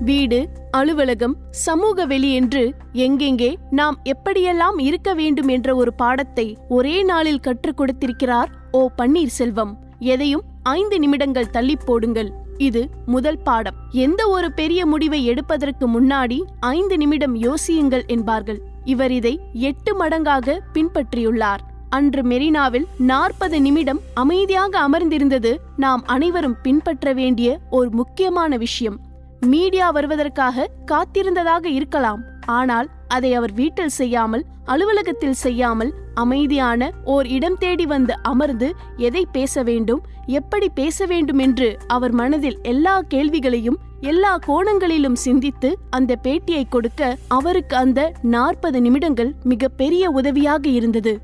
வீடு அலுவலகம் சமூக வெளி என்று எங்கெங்கே நாம் எப்படியெல்லாம் இருக்க வேண்டும் என்ற ஒரு பாடத்தை ஒரே நாளில் கற்றுக் கொடுத்திருக்கிறார் ஓ பன்னீர்செல்வம். எதையும் ஐந்து நிமிடங்கள் தள்ளி போடுங்கள். இது முதல் பாடம். எந்த ஒரு பெரிய முடிவை எடுப்பதற்கு முன்னாடி ஐந்து நிமிடம் யோசியுங்கள் என்பார்கள். இவர் இதை எட்டு மடங்காக பின்பற்றியுள்ளார். அன்று மெரினாவில் நாற்பது நிமிடம் அமைதியாக அமர்ந்திருந்தது நாம் அனைவரும் பின்பற்ற வேண்டிய ஒரு முக்கியமான விஷயம். மீடியா வருவதற்காக காத்திருந்ததாக இருக்கலாம். ஆனால் அதை அவர் வீட்டில் செய்யாமல் அலுவலகத்தில் செய்யாமல் அமைதியான ஓர் இடம் தேடி வந்து அமர்ந்து எதை பேச வேண்டும் எப்படி பேச வேண்டும் என்று அவர் மனதில் எல்லா கேள்விகளையும் எல்லா கோணங்களிலும் சிந்தித்து அந்த பேட்டியை கொடுக்க அவருக்கு அந்த நாற்பது நிமிடங்கள் மிக பெரிய உதவியாக இருந்தது.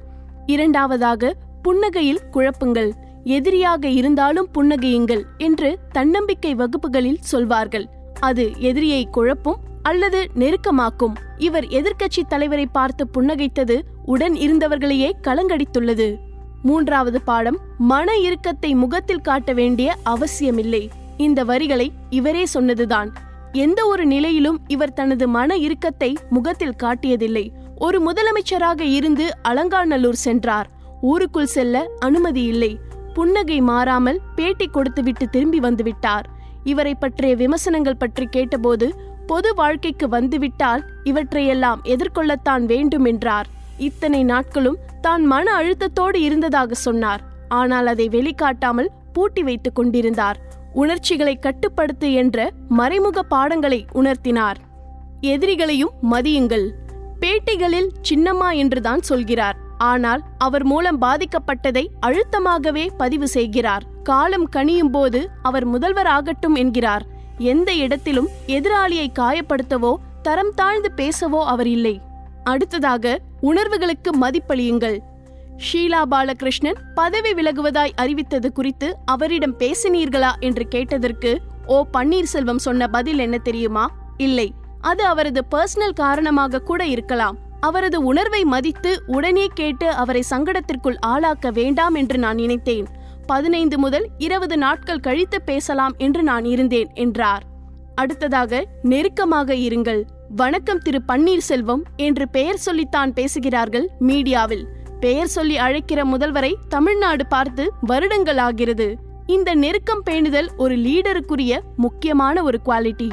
இரண்டாவதாக புன்னகையில் குழப்புங்கள் எதிரியாக இருந்தாலும் புன்னகையுங்கள் என்று தன்னம்பிக்கை வகுப்புகளில் சொல்வார்கள். அது எதிரியை குழப்பும் அல்லது நெருக்கமாக்கும். இவர் எதிர்க்கட்சி தலைவரை பார்த்து புன்னகைத்தது உடன் இருந்தவர்களையே கலங்கடித்துள்ளது. மூன்றாவது பாடம் மன இறுக்கத்தை முகத்தில் காட்ட வேண்டிய அவசியமில்லை. இந்த வரிகளை இவரே சொன்னதுதான். எந்த ஒரு நிலையிலும் இவர் தனது மன இறுக்கத்தை முகத்தில் காட்டியதில்லை. ஒரு முதலமைச்சராக இருந்து அலங்காநல்லூர் சென்றார். ஊருக்குள் செல்ல அனுமதி இல்லை. புன்னகை மாறாமல் பேட்டி கொடுத்துவிட்டு திரும்பி வந்துவிட்டார். இவரை பற்றிய விமர்சனங்கள் பற்றி கேட்டபோது பொது வாழ்க்கைக்கு வந்துவிட்டால் இவற்றையெல்லாம் எதிர்கொள்ளத்தான் வேண்டும் என்றார். இத்தனை நாட்களும் தான் மன அழுத்தத்தோடு இருந்ததாக சொன்னார். ஆனால் அதை வெளிக்காட்டாமல் பூட்டி வைத்துக் கொண்டிருந்தார். உணர்ச்சிகளை கட்டுப்படுத்து என்ற மறைமுக பாடங்களை உணர்த்தினார். எதிரிகளையும் மதியுங்கள். பேட்டிகளில் சின்னம்மா என்றுதான் சொல்கிறார். ஆனால் அவர் மூலம் பாதிக்கப்பட்டதை அழுத்தமாகவே பதிவு செய்கிறார். காலம் கனியும் போது அவர் முதல்வர் ஆகட்டும் என்கிறார். எந்த இடத்திலும் எதிராளியை காயப்படுத்தவோ தரம் தாழ்ந்து பேசவோ அவர் இல்லை. அடுத்ததாக உணர்வுகளுக்கு மதிப்பளியுங்கள். ஷீலா பாலகிருஷ்ணன் பதவி விலகுவதாய் அறிவித்தது குறித்து அவரிடம் பேசினீர்களா என்று கேட்டதற்கு ஓ பன்னீர்செல்வம் சொன்ன பதில் என்ன தெரியுமா? இல்லை. அது அவரது பர்சனல் காரணமாக கூட இருக்கலாம். அவரது உணர்வை மதித்து உடனே கேட்டு அவரை சங்கடத்திற்குள் ஆளாக்க வேண்டாம் என்று நான் நினைத்தேன். பதினைந்து முதல் இருபது நாட்கள் கழித்து பேசலாம் என்று நான் இருந்தேன் என்றார். அடுத்ததாக நெருக்கமாக இருங்கள். வணக்கம் திரு பன்னீர்செல்வம் என்று பெயர் சொல்லித்தான் பேசுகிறார்கள் மீடியாவில். பெயர் சொல்லி அழைக்கிற முதல்வரை தமிழ்நாடு பார்த்து வருடங்கள் ஆகிறது. இந்த நெருக்கம் பேணுதல் ஒரு லீடருக்குரிய முக்கியமான ஒரு குவாலிட்டி.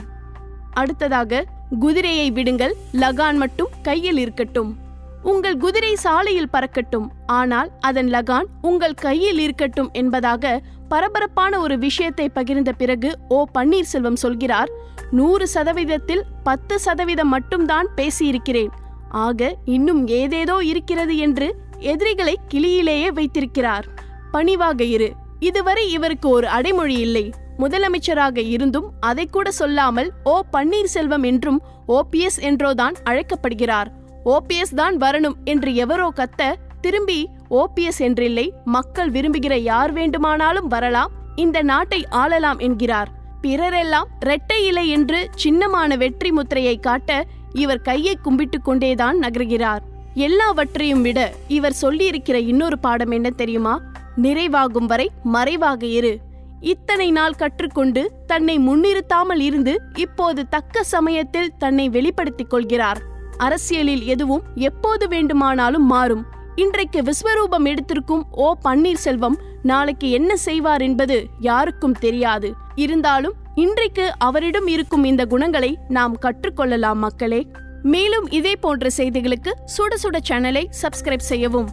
அடுத்ததாக குதிரையை விடுங்கள். லகான் மட்டும் கையில் இருக்கட்டும். உங்கள் குதிரை சாலையில் பறக்கட்டும். ஆனால் அதன் லகான் உங்கள் கையில் இருக்கட்டும் என்பதாக பரபரப்பான ஒரு விஷயத்தை பகிர்ந்த பிறகு ஓ பன்னீர்செல்வம் சொல்கிறார் நூறு சதவீதத்தில் பத்து சதவீதம் மட்டும்தான் பேசியிருக்கிறேன். ஆக இன்னும் ஏதேதோ இருக்கிறது என்று எதிரிகளை கிளியிலேயே வைத்திருக்கிறார். பணிவாக இரு. இதுவரை இவருக்கு ஒரு அடைமொழி இல்லை. முதலமைச்சராக இருந்தும் அதை கூட சொல்லாமல் ஓ பன்னீர்செல்வம் என்றும் ஓபிஎஸ் என்றோதான் அழைக்கப்படுகிறார். ஓபிஎஸ் தான் வரணும் என்று எவரோ கத்த திரும்பி ஓபிஎஸ் என்றில்லை மக்கள் விரும்புகிற யார் வேண்டுமானாலும் வரலாம் இந்த நாட்டை ஆளலாம் என்கிறார். பிறரெல்லாம் இரட்டை இலை என்று சின்னமான வெற்றி முத்திரையை காட்ட இவர் கையை கும்பிட்டு கொண்டேதான் நகர்கிறார். எல்லாவற்றையும் விட இவர் சொல்லியிருக்கிற இன்னொரு பாடம் என்ன தெரியுமா? நிறைவாகும் வரை மறைவாக இரு. இத்தனை நாள் கற்றுக்கொண்டு தன்னை முன்னிறுத்தாமல் இருந்து இப்போது தக்க சமயத்தில் தன்னை வெளிப்படுத்திக் கொள்கிறார். அரசியலில் எதுவும் எப்போது வேண்டுமானாலும் மாறும். இன்றைக்கு விஸ்வரூபம் எடுத்திருக்கும் ஓ பன்னீர்செல்வம் நாளைக்கு என்ன செய்வார் என்பது யாருக்கும் தெரியாது. இருந்தாலும் இன்றைக்கு அவரிடம் இருக்கும் இந்த குணங்களை நாம் கற்றுக்கொள்ளலாம் மக்களே. மேலும் இதே போன்ற செய்திகளுக்கு சுட சுட சேனலை சப்ஸ்கிரைப் செய்யவும்.